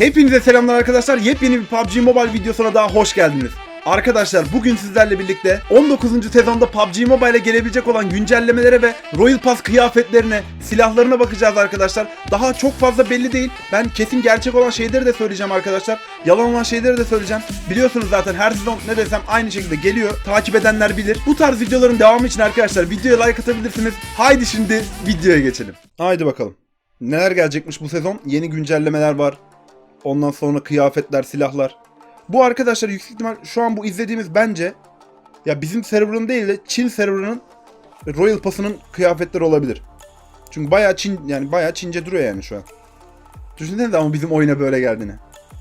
Hepinize selamlar arkadaşlar. Yepyeni bir PUBG Mobile videosuna daha hoş geldiniz. Arkadaşlar bugün sizlerle birlikte 19. sezonda PUBG Mobile'e gelebilecek olan güncellemelere ve Royal Pass kıyafetlerine, silahlarına bakacağız arkadaşlar. Daha çok fazla belli değil. Ben kesin gerçek olan şeyleri de söyleyeceğim arkadaşlar. Yalan olan şeyleri de söyleyeceğim. Biliyorsunuz zaten her sezon ne desem aynı şekilde geliyor. Takip edenler bilir. Bu tarz videoların devamı için arkadaşlar videoya like atabilirsiniz. Haydi şimdi videoya geçelim. Haydi bakalım. Neler gelecekmiş bu sezon? Yeni güncellemeler var. Ondan sonra kıyafetler, silahlar. Bu arkadaşlar yüksek ihtimal şu an bu izlediğimiz bence ya bizim server'ın değil de Çin server'ının Royal Pass'ının kıyafetleri olabilir. Çünkü bayağı Çin yani bayağı Çince duruyor yani şu an. Düşünsene de ama bizim oyuna böyle geldiğini.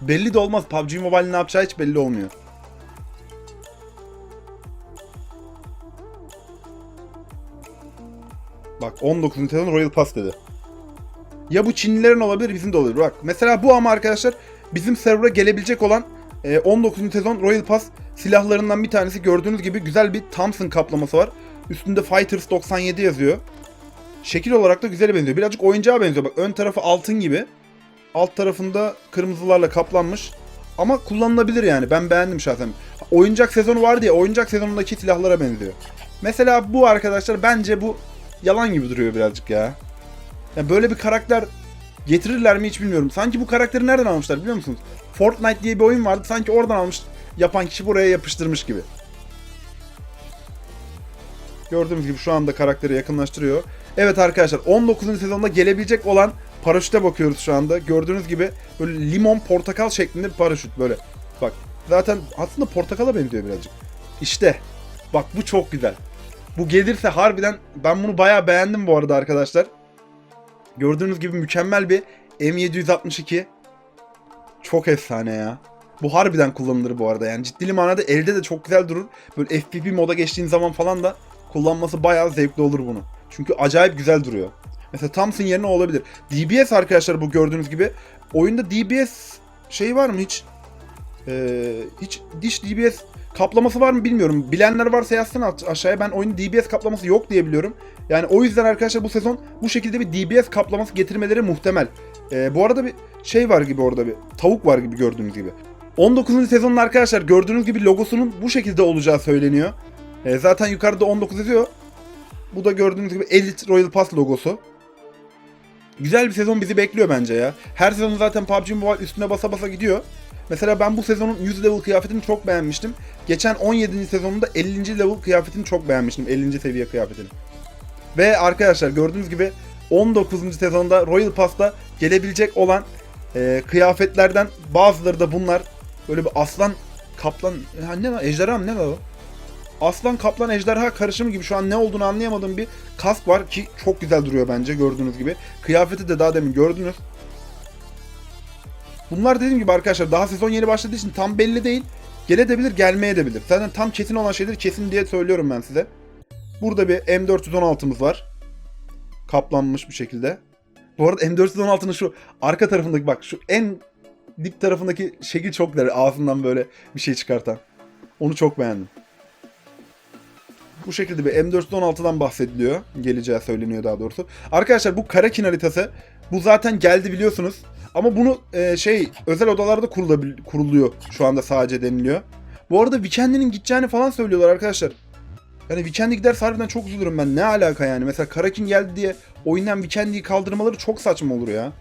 Belli de olmaz. PUBG Mobile ne yapacağı hiç belli olmuyor. Bak 19. sezon Royal Pass dedi. Ya bu Çinlilerin olabilir bizim de olabilir. Bak mesela bu ama arkadaşlar bizim server'a gelebilecek olan e, 19. sezon Royal Pass silahlarından bir tanesi gördüğünüz gibi güzel bir Thompson kaplaması var. Üstünde Fighters 97 yazıyor. Şekil olarak da güzel benziyor. Birazcık oyuncağa benziyor. Bak ön tarafı altın gibi. Alt tarafında kırmızılarla kaplanmış. Ama kullanılabilir yani. Ben beğendim şahsen. Oyuncak sezonu vardı ya. Oyuncak sezonundaki silahlara benziyor. Mesela bu arkadaşlar bence bu yalan gibi duruyor birazcık ya. Yani böyle bir karakter getirirler mi hiç bilmiyorum. Sanki bu karakteri nereden almışlar biliyor musunuz? Fortnite diye bir oyun vardı. Sanki oradan almış yapan kişi buraya yapıştırmış gibi. Gördüğünüz gibi şu anda karakteri yakınlaştırıyor. Evet arkadaşlar 19. sezonda gelebilecek olan paraşüte bakıyoruz şu anda. Gördüğünüz gibi böyle limon portakal şeklinde bir paraşüt böyle. Bak zaten aslında portakala benziyor birazcık. İşte bak bu çok güzel. Bu gelirse harbiden ben bunu bayağı beğendim bu arada arkadaşlar. Gördüğünüz gibi mükemmel bir M762. Çok efsane ya. Bu harbiden kullanılır bu arada yani ciddi manada elde de çok güzel durur. Böyle FPP moda geçtiğin zaman falan da kullanması bayağı zevkli olur bunu. Çünkü acayip güzel duruyor. Mesela Thompson yerine olabilir. DBS arkadaşlar bu gördüğünüz gibi. Oyunda DBS şey var mı hiç? Ee, hiç diş DBS kaplaması var mı bilmiyorum. Bilenler varsa yazsın aş- aşağıya. Ben oyunun DBS kaplaması yok diye biliyorum. Yani o yüzden arkadaşlar bu sezon bu şekilde bir DBS kaplaması getirmeleri muhtemel. Ee, bu arada bir şey var gibi orada bir tavuk var gibi gördüğünüz gibi. 19. sezonun arkadaşlar gördüğünüz gibi logosunun bu şekilde olacağı söyleniyor. Ee, zaten yukarıda 19 yazıyor. Bu da gördüğünüz gibi Elite Royal Pass logosu. Güzel bir sezon bizi bekliyor bence ya. Her sezon zaten PUBG Mobile üstüne basa basa gidiyor. Mesela ben bu sezonun 100 level kıyafetini çok beğenmiştim. Geçen 17. sezonunda 50. level kıyafetini çok beğenmiştim. 50. seviye kıyafetini. Ve arkadaşlar gördüğünüz gibi 19. sezonda Royal Pass'ta gelebilecek olan e, kıyafetlerden bazıları da bunlar. Böyle bir aslan, kaplan, ha, ne var? Ejderha mı ne var o? Aslan, kaplan, ejderha karışımı gibi şu an ne olduğunu anlayamadığım bir kask var ki çok güzel duruyor bence gördüğünüz gibi. Kıyafeti de daha demin gördünüz. Bunlar dediğim gibi arkadaşlar daha sezon yeni başladığı için tam belli değil. Gelebilir, gelmeye de bilir. Zaten tam kesin olan şeyleri kesin diye söylüyorum ben size. Burada bir M416'mız var. Kaplanmış bir şekilde. Bu arada M416'nın şu arka tarafındaki bak şu en dip tarafındaki şekil çok güzel. Ağzından böyle bir şey çıkartan. Onu çok beğendim. Bu şekilde bir M416'dan bahsediliyor. Geleceği söyleniyor daha doğrusu. Arkadaşlar bu Karakin haritası bu zaten geldi biliyorsunuz. Ama bunu e, şey özel odalarda kuruluyor şu anda sadece deniliyor. Bu arada Weekend'in gideceğini falan söylüyorlar arkadaşlar. Yani Weekend'e giderse harbiden çok üzülürüm ben. Ne alaka yani? Mesela Karakin geldi diye oyundan Weekend'i kaldırmaları çok saçma olur ya.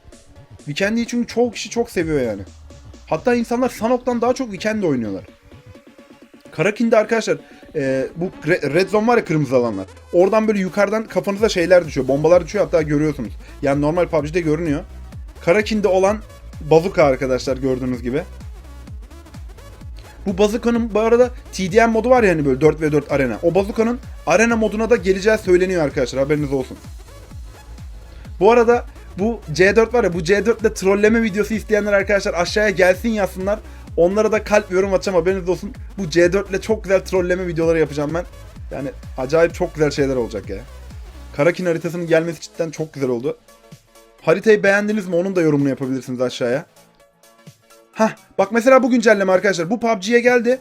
Weekend'i çünkü çoğu kişi çok seviyor yani. Hatta insanlar Sanok'tan daha çok Weekend oynuyorlar. Karakin'de arkadaşlar e, bu Re- Red Zone var ya kırmızı alanlar. Oradan böyle yukarıdan kafanıza şeyler düşüyor. Bombalar düşüyor hatta görüyorsunuz. Yani normal PUBG'de görünüyor. Karakin'de olan bazuka arkadaşlar gördüğünüz gibi. Bu bazukanın bu arada TDM modu var ya hani böyle 4v4 arena. O bazukanın arena moduna da geleceği söyleniyor arkadaşlar haberiniz olsun. Bu arada bu C4 var ya bu C4 ile trolleme videosu isteyenler arkadaşlar aşağıya gelsin yazsınlar. Onlara da kalp yorum atacağım haberiniz olsun. Bu C4 ile çok güzel trolleme videoları yapacağım ben. Yani acayip çok güzel şeyler olacak ya. Karakin haritasının gelmesi cidden çok güzel oldu. Haritayı beğendiniz mi onun da yorumunu yapabilirsiniz aşağıya. Hah bak mesela bu güncelleme arkadaşlar. Bu PUBG'ye geldi.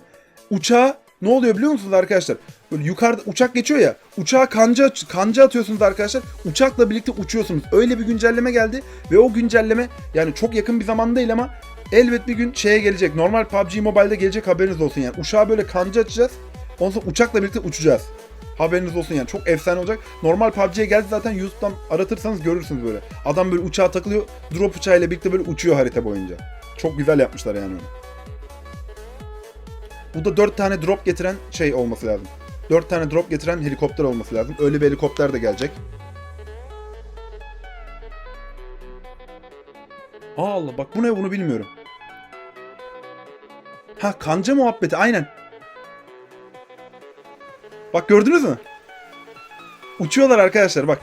Uçağa ne oluyor biliyor musunuz arkadaşlar? Böyle yukarıda uçak geçiyor ya. Uçağa kanca kanca atıyorsunuz arkadaşlar. Uçakla birlikte uçuyorsunuz. Öyle bir güncelleme geldi ve o güncelleme yani çok yakın bir zaman değil ama elbet bir gün şeye gelecek. Normal PUBG Mobile'de gelecek haberiniz olsun yani. Uçağa böyle kanca açacağız. Ondan sonra uçakla birlikte uçacağız. Haberiniz olsun yani. Çok efsane olacak. Normal PUBG'ye geldi zaten YouTube'dan aratırsanız görürsünüz böyle. Adam böyle uçağa takılıyor. Drop uçağıyla birlikte böyle uçuyor harita boyunca. Çok güzel yapmışlar yani onu. Bu da 4 tane drop getiren şey olması lazım. 4 tane drop getiren helikopter olması lazım. Öyle bir helikopter de gelecek. Allah bak bu ne bunu bilmiyorum. Ha kanca muhabbeti aynen. Bak gördünüz mü? Uçuyorlar arkadaşlar bak.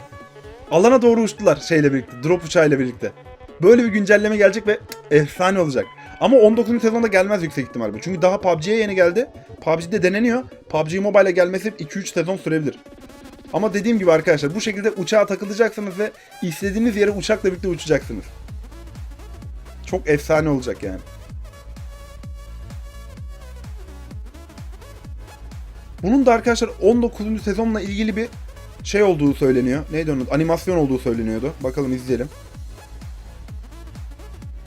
Alana doğru uçtular şeyle birlikte. Drop uçağıyla birlikte. Böyle bir güncelleme gelecek ve efsane olacak. Ama 19. sezonda gelmez yüksek ihtimal bu. Çünkü daha PUBG'ye yeni geldi. PUBG'de deneniyor. PUBG Mobile'e gelmesi 2-3 sezon sürebilir. Ama dediğim gibi arkadaşlar bu şekilde uçağa takılacaksınız ve istediğiniz yere uçakla birlikte uçacaksınız. Çok efsane olacak yani. Bunun da arkadaşlar 19. sezonla ilgili bir şey olduğu söyleniyor. Neydi onun? Animasyon olduğu söyleniyordu. Bakalım izleyelim.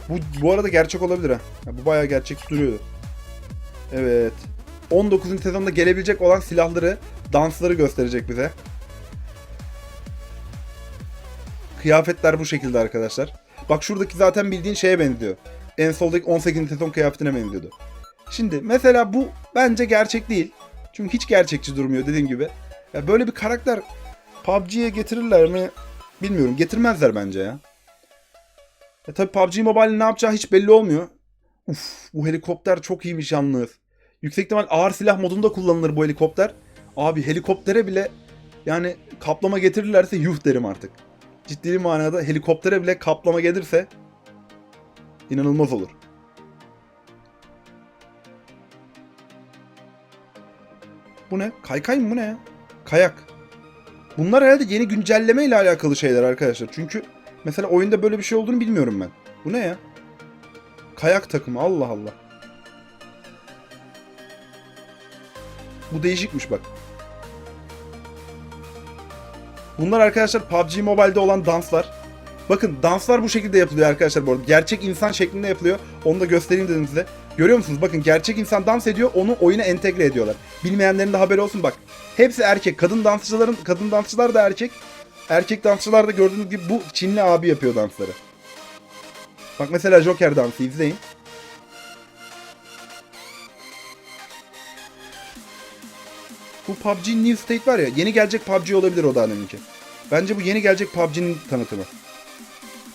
Bu, bu arada gerçek olabilir ha. Bu bayağı gerçek duruyordu. Evet. 19. sezonda gelebilecek olan silahları, dansları gösterecek bize. Kıyafetler bu şekilde arkadaşlar. Bak şuradaki zaten bildiğin şeye benziyor. En soldaki 18. sezon kıyafetine benziyordu. Şimdi mesela bu bence gerçek değil. Çünkü hiç gerçekçi durmuyor dediğim gibi. Ya böyle bir karakter PUBG'ye getirirler mi bilmiyorum. Getirmezler bence ya. E tabi PUBG Mobile'in ne yapacağı hiç belli olmuyor. Uf bu helikopter çok iyiymiş yalnız. Yüksek ihtimal ağır silah modunda kullanılır bu helikopter. Abi helikoptere bile yani kaplama getirirlerse yuh derim artık. Ciddi manada helikoptere bile kaplama gelirse inanılmaz olur. Bu ne? Kaykay mı bu ne ya? Kayak. Bunlar herhalde yeni güncelleme ile alakalı şeyler arkadaşlar. Çünkü mesela oyunda böyle bir şey olduğunu bilmiyorum ben. Bu ne ya? Kayak takımı Allah Allah. Bu değişikmiş bak. Bunlar arkadaşlar PUBG Mobile'de olan danslar. Bakın danslar bu şekilde yapılıyor arkadaşlar bu arada. Gerçek insan şeklinde yapılıyor. Onu da göstereyim dedim size. Görüyor musunuz? Bakın gerçek insan dans ediyor. Onu oyuna entegre ediyorlar. Bilmeyenlerin de haberi olsun bak. Hepsi erkek. Kadın dansçıların kadın dansçılar da erkek. Erkek dansçılar da gördüğünüz gibi bu Çinli abi yapıyor dansları. Bak mesela Joker dansı izleyin. Bu PUBG New State var ya yeni gelecek PUBG olabilir o da deminki. Bence bu yeni gelecek PUBG'nin tanıtımı.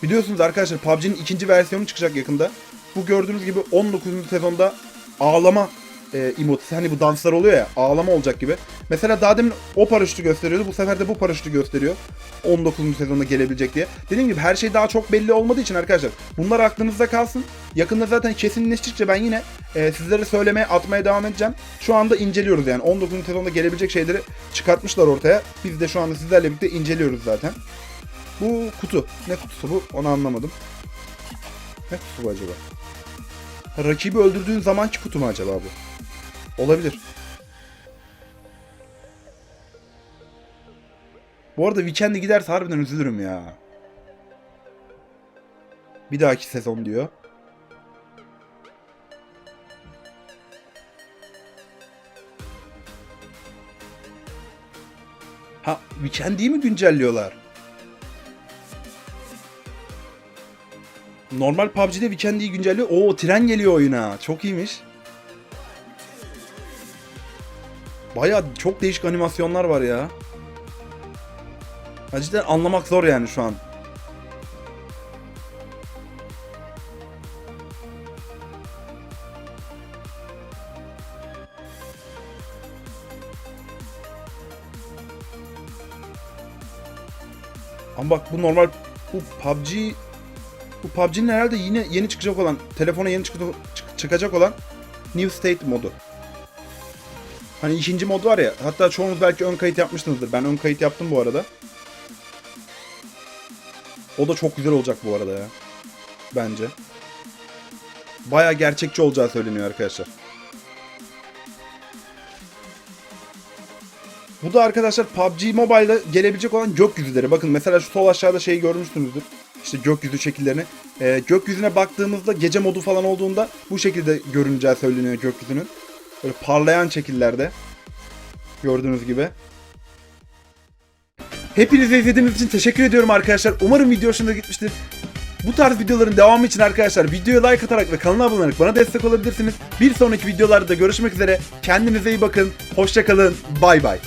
Biliyorsunuz arkadaşlar PUBG'nin ikinci versiyonu çıkacak yakında. Bu gördüğünüz gibi 19. sezonda ağlama e, emote. Hani bu danslar oluyor ya ağlama olacak gibi. Mesela daha demin o paraşütü gösteriyordu. Bu sefer de bu paraşütü gösteriyor. 19. sezonda gelebilecek diye. Dediğim gibi her şey daha çok belli olmadığı için arkadaşlar bunlar aklınızda kalsın. Yakında zaten kesinleştikçe ben yine e, sizlere söylemeye atmaya devam edeceğim. Şu anda inceliyoruz yani 19. sezonda gelebilecek şeyleri çıkartmışlar ortaya. Biz de şu anda sizlerle birlikte inceliyoruz zaten. Bu kutu. Ne kutusu bu? Onu anlamadım. Ne kutusu bu acaba? Rakibi öldürdüğün zamanki kutu mu acaba bu? Olabilir. Bu arada Weekend'e giderse harbiden üzülürüm ya. Bir dahaki sezon diyor. Ha Weekend'i mi güncelliyorlar? Normal PUBG'de Weekend'i güncelliyor. Oo tren geliyor oyuna. Çok iyiymiş. Baya çok değişik animasyonlar var ya. Cidden anlamak zor yani şu an. Ama bak bu normal bu PUBG bu PUBG'nin herhalde yine yeni çıkacak olan telefona yeni çık- çık- çıkacak olan New State modu. Hani ikinci mod var ya. Hatta çoğunuz belki ön kayıt yapmışsınızdır. Ben ön kayıt yaptım bu arada. O da çok güzel olacak bu arada ya. Bence. Baya gerçekçi olacağı söyleniyor arkadaşlar. Bu da arkadaşlar PUBG Mobile'da gelebilecek olan gökyüzleri. Bakın mesela şu sol aşağıda şeyi görmüşsünüzdür. İşte gökyüzü şekillerini. Ee, gökyüzüne baktığımızda gece modu falan olduğunda bu şekilde görüneceği söyleniyor gökyüzünün. Böyle parlayan şekillerde. Gördüğünüz gibi. Hepinize izlediğiniz için teşekkür ediyorum arkadaşlar. Umarım video hoşunuza gitmiştir. Bu tarz videoların devamı için arkadaşlar videoya like atarak ve kanala abone olarak bana destek olabilirsiniz. Bir sonraki videolarda görüşmek üzere. Kendinize iyi bakın. Hoşçakalın. Bay bay.